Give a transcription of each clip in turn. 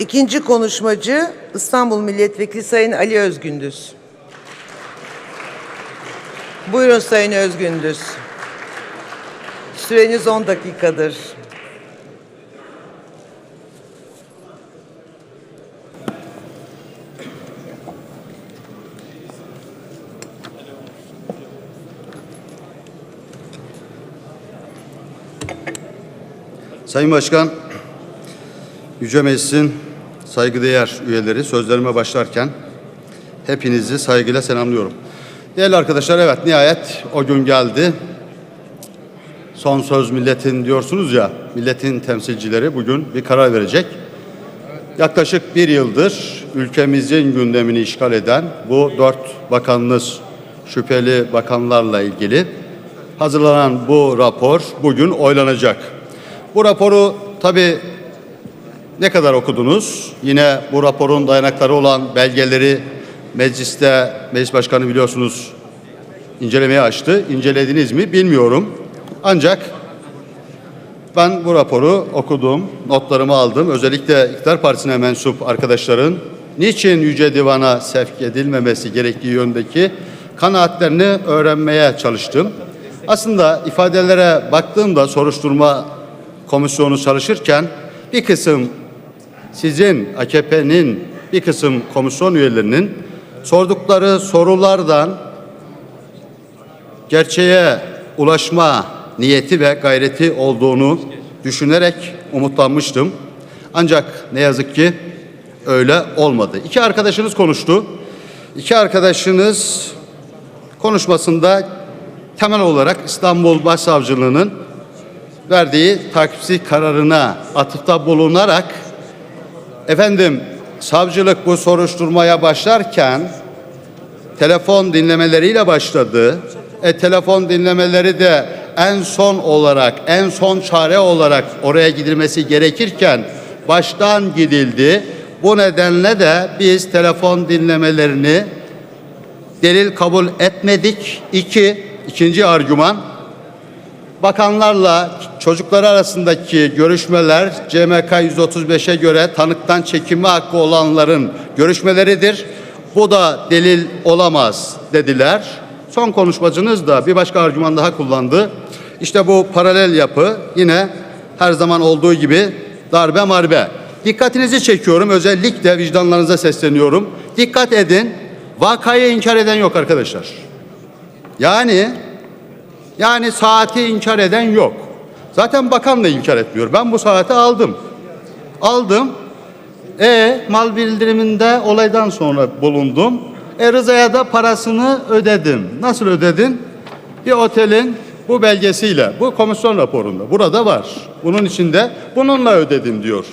İkinci konuşmacı İstanbul Milletvekili Sayın Ali Özgündüz. Buyurun Sayın Özgündüz. Süreniz 10 dakikadır. Sayın Başkan, Yüce Meclis'in saygıdeğer üyeleri sözlerime başlarken hepinizi saygıyla selamlıyorum. Değerli arkadaşlar evet nihayet o gün geldi. Son söz milletin diyorsunuz ya, milletin temsilcileri bugün bir karar verecek. Yaklaşık bir yıldır ülkemizin gündemini işgal eden bu dört bakanınız şüpheli bakanlarla ilgili hazırlanan bu rapor bugün oylanacak. Bu raporu tabi ne kadar okudunuz? Yine bu raporun dayanakları olan belgeleri mecliste meclis başkanı biliyorsunuz incelemeye açtı. İncelediniz mi bilmiyorum. Ancak ben bu raporu okudum, notlarımı aldım. Özellikle İktidar Partisi'ne mensup arkadaşların niçin Yüce Divan'a sevk edilmemesi gerektiği yöndeki kanaatlerini öğrenmeye çalıştım. Aslında ifadelere baktığımda soruşturma komisyonu çalışırken bir kısım sizin AKP'nin bir kısım komisyon üyelerinin sordukları sorulardan gerçeğe ulaşma niyeti ve gayreti olduğunu düşünerek umutlanmıştım. Ancak ne yazık ki öyle olmadı. İki arkadaşınız konuştu. İki arkadaşınız konuşmasında temel olarak İstanbul Başsavcılığı'nın verdiği takipsizlik kararına atıfta bulunarak efendim savcılık bu soruşturmaya başlarken telefon dinlemeleriyle başladı. E, telefon dinlemeleri de en son olarak, en son çare olarak oraya gidilmesi gerekirken baştan gidildi. Bu nedenle de biz telefon dinlemelerini delil kabul etmedik. İki, ikinci argüman bakanlarla çocuklar arasındaki görüşmeler CMK 135'e göre tanıktan çekinme hakkı olanların görüşmeleridir. Bu da delil olamaz dediler. Son konuşmacınız da bir başka argüman daha kullandı. İşte bu paralel yapı yine her zaman olduğu gibi darbe marbe. Dikkatinizi çekiyorum özellikle vicdanlarınıza sesleniyorum. Dikkat edin vakayı inkar eden yok arkadaşlar. Yani yani saati inkar eden yok. Zaten bakan da inkar etmiyor. Ben bu saati aldım. Aldım. E mal bildiriminde olaydan sonra bulundum. E Rıza'ya da parasını ödedim. Nasıl ödedin? Bir otelin bu belgesiyle, bu komisyon raporunda. Burada var. Bunun içinde bununla ödedim diyor.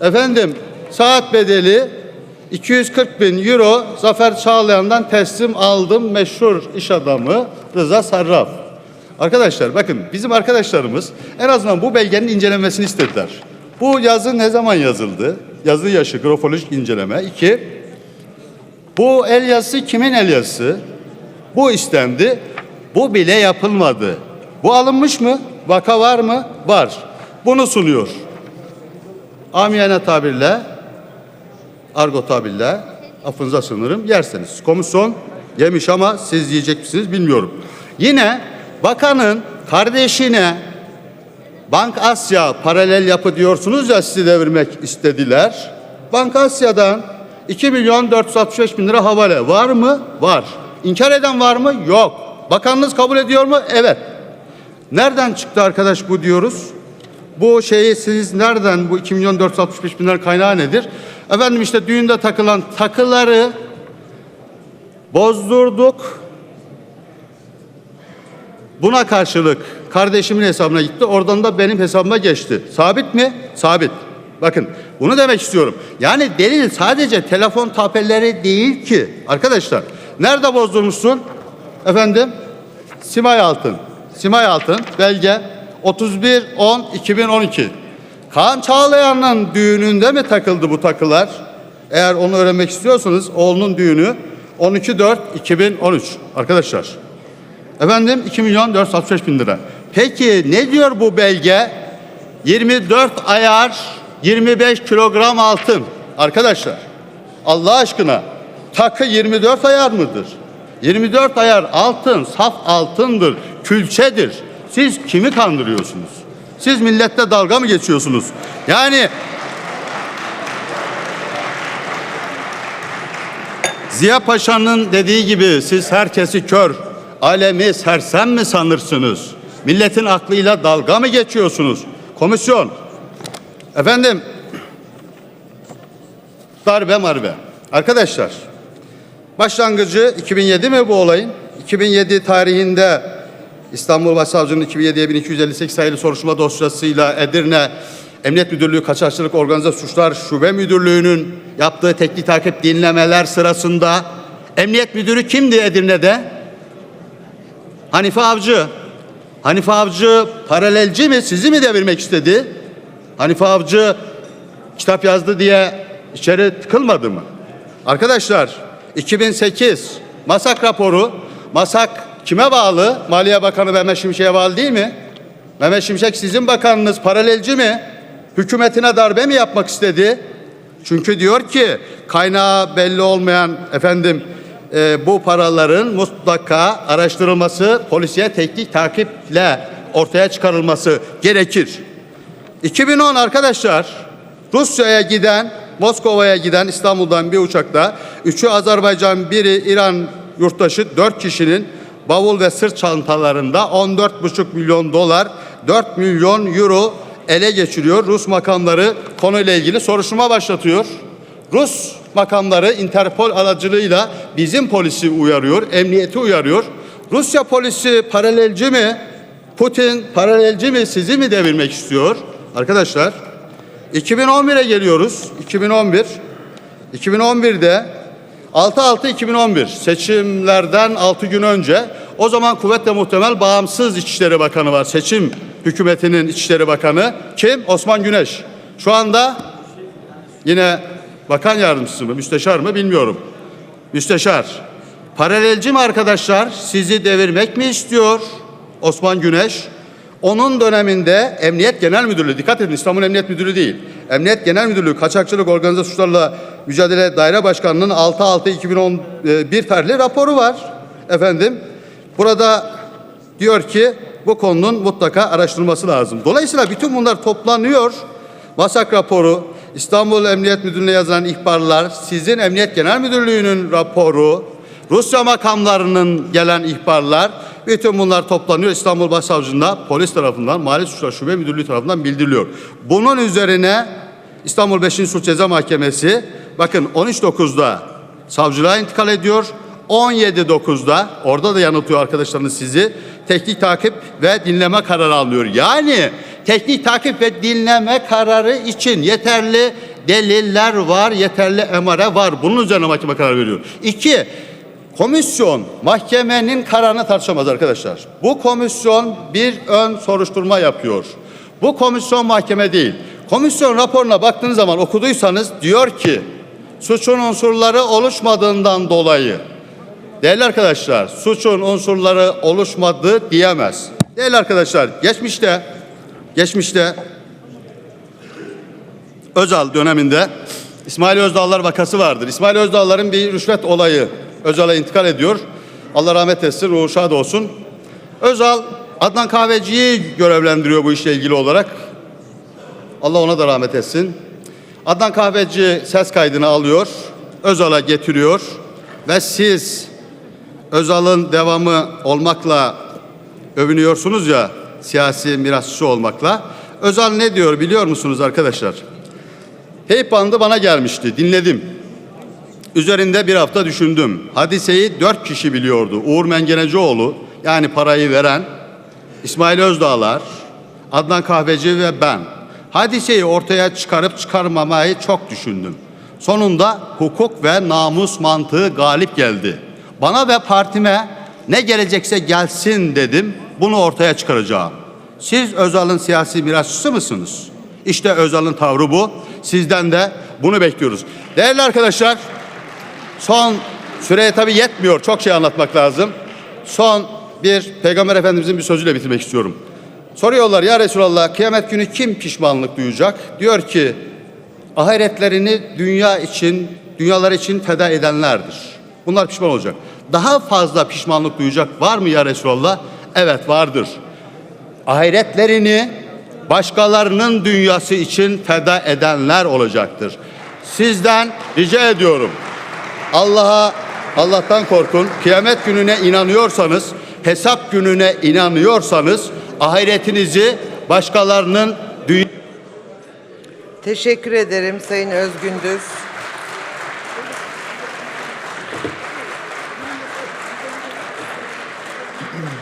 Efendim saat bedeli 240 bin euro Zafer Çağlayan'dan teslim aldım meşhur iş adamı Rıza Sarraf. Arkadaşlar bakın bizim arkadaşlarımız en azından bu belgenin incelenmesini istediler. Bu yazı ne zaman yazıldı? Yazı yaşı grafolojik inceleme. İki, bu el yazısı kimin el yazısı? Bu istendi. Bu bile yapılmadı. Bu alınmış mı? Vaka var mı? Var. Bunu sunuyor. Amiyane tabirle, argo tabirle, affınıza sınırım yerseniz. Komisyon yemiş ama siz yiyecek misiniz bilmiyorum. Yine bakanın kardeşine Bank Asya paralel yapı diyorsunuz ya sizi devirmek istediler. Bank Asya'dan 2 milyon 465 bin lira havale var mı? Var. İnkar eden var mı? Yok. Bakanınız kabul ediyor mu? Evet. Nereden çıktı arkadaş bu diyoruz? Bu şeyi siz nereden bu 2 milyon 465 bin lira kaynağı nedir? Efendim işte düğünde takılan takıları bozdurduk. Buna karşılık kardeşimin hesabına gitti. Oradan da benim hesabıma geçti. Sabit mi? Sabit. Bakın bunu demek istiyorum. Yani delil sadece telefon tapelleri değil ki. Arkadaşlar nerede bozdurmuşsun? Efendim Simay Altın. Simay Altın belge 31 10 2012. Kaan Çağlayan'ın düğününde mi takıldı bu takılar? Eğer onu öğrenmek istiyorsanız oğlunun düğünü 12 4 2013 arkadaşlar. Efendim 2 milyon 465 bin lira. Peki ne diyor bu belge? 24 ayar 25 kilogram altın. arkadaşlar Allah aşkına takı 24 ayar mıdır? 24 ayar altın, saf altındır, külçedir. Siz kimi kandırıyorsunuz? Siz millette dalga mı geçiyorsunuz? Yani Ziya Paşa'nın dediği gibi siz herkesi kör, alemi sersem mi sanırsınız? Milletin aklıyla dalga mı geçiyorsunuz? Komisyon. Efendim darbe marbe. Arkadaşlar başlangıcı 2007 mi bu olayın? 2007 tarihinde İstanbul Başsavcının 2007'ye 1258 sayılı soruşturma dosyasıyla Edirne Emniyet Müdürlüğü Kaçakçılık Organize Suçlar Şube Müdürlüğü'nün yaptığı teknik takip dinlemeler sırasında Emniyet Müdürü kimdi Edirne'de? Hanife Avcı. Hanife Avcı paralelci mi? Sizi mi devirmek istedi? Hanife Avcı kitap yazdı diye içeri tıkılmadı mı? Arkadaşlar 2008 Masak raporu Masak kime bağlı? Maliye Bakanı Mehmet Şimşek'e bağlı değil mi? Mehmet Şimşek sizin bakanınız paralelci mi? Hükümetine darbe mi yapmak istedi? Çünkü diyor ki kaynağı belli olmayan efendim e, bu paraların mutlaka araştırılması, polisiye teknik takiple ortaya çıkarılması gerekir. 2010 arkadaşlar Rusya'ya giden, Moskova'ya giden İstanbul'dan bir uçakta üçü Azerbaycan, biri İran yurttaşı dört kişinin bavul ve sırt çantalarında 14,5 milyon dolar, 4 milyon euro ele geçiriyor. Rus makamları konuyla ilgili soruşturma başlatıyor. Rus makamları Interpol aracılığıyla bizim polisi uyarıyor, emniyeti uyarıyor. Rusya polisi paralelci mi? Putin paralelci mi? Sizi mi devirmek istiyor? Arkadaşlar 2011'e geliyoruz. 2011. 2011'de 6-6-2011 seçimlerden 6 gün önce o zaman kuvvetle muhtemel bağımsız İçişleri Bakanı var. Seçim hükümetinin İçişleri Bakanı kim? Osman Güneş. Şu anda yine bakan yardımcısı mı, müsteşar mı bilmiyorum. Müsteşar. Paralelci mi arkadaşlar? Sizi devirmek mi istiyor Osman Güneş? Onun döneminde Emniyet Genel Müdürlüğü, dikkat edin İstanbul Emniyet Müdürlüğü değil. Emniyet Genel Müdürlüğü Kaçakçılık Organize Suçlarla Mücadele Daire Başkanı'nın 6-6-2011 tarihli raporu var. Efendim burada diyor ki bu konunun mutlaka araştırılması lazım. Dolayısıyla bütün bunlar toplanıyor. Masak raporu, İstanbul Emniyet Müdürlüğü'ne yazılan ihbarlar, sizin Emniyet Genel Müdürlüğü'nün raporu, Rusya makamlarının gelen ihbarlar, bütün bunlar toplanıyor İstanbul Başsavcılığına polis tarafından, Mali Suçlar Şube Müdürlüğü tarafından bildiriliyor. Bunun üzerine İstanbul 5. Suç Ceza Mahkemesi bakın 13.9'da savcılığa intikal ediyor. 17.9'da orada da yanıltıyor arkadaşlarınız sizi. Teknik takip ve dinleme kararı alıyor. Yani teknik takip ve dinleme kararı için yeterli deliller var, yeterli emare var. Bunun üzerine mahkeme karar veriyor. İki, komisyon mahkemenin kararını tartışamaz arkadaşlar. Bu komisyon bir ön soruşturma yapıyor. Bu komisyon mahkeme değil. Komisyon raporuna baktığınız zaman okuduysanız diyor ki suçun unsurları oluşmadığından dolayı Değerli arkadaşlar, suçun unsurları oluşmadı diyemez. Değerli arkadaşlar, geçmişte geçmişte Özal döneminde İsmail Özdağlar vakası vardır. İsmail Özdağlar'ın bir rüşvet olayı Özal'a intikal ediyor. Allah rahmet etsin, ruhu şad olsun. Özal Adnan Kahveci'yi görevlendiriyor bu işle ilgili olarak. Allah ona da rahmet etsin. Adnan Kahveci ses kaydını alıyor, Özal'a getiriyor ve siz Özal'ın devamı olmakla övünüyorsunuz ya siyasi mirasçı olmakla. Özal ne diyor biliyor musunuz arkadaşlar? Teyp bandı bana gelmişti dinledim. Üzerinde bir hafta düşündüm. Hadiseyi dört kişi biliyordu. Uğur Mengenecioğlu yani parayı veren, İsmail Özdağlar, Adnan Kahveci ve ben. Hadiseyi ortaya çıkarıp çıkarmamayı çok düşündüm. Sonunda hukuk ve namus mantığı galip geldi. Bana ve partime ne gelecekse gelsin dedim. Bunu ortaya çıkaracağım. Siz Özal'ın siyasi mirasçısı mısınız? İşte Özal'ın tavrı bu. Sizden de bunu bekliyoruz. Değerli arkadaşlar, son süreye tabii yetmiyor. Çok şey anlatmak lazım. Son bir Peygamber Efendimizin bir sözüyle bitirmek istiyorum. Soruyorlar ya Resulallah kıyamet günü kim pişmanlık duyacak? Diyor ki ahiretlerini dünya için, dünyalar için feda edenlerdir. Bunlar pişman olacak. Daha fazla pişmanlık duyacak var mı ya Resulallah? Evet vardır. Ahiretlerini başkalarının dünyası için feda edenler olacaktır. Sizden rica ediyorum. Allah'a Allah'tan korkun. Kıyamet gününe inanıyorsanız, hesap gününe inanıyorsanız ahiretinizi başkalarının dünya Teşekkür ederim Sayın Özgündüz.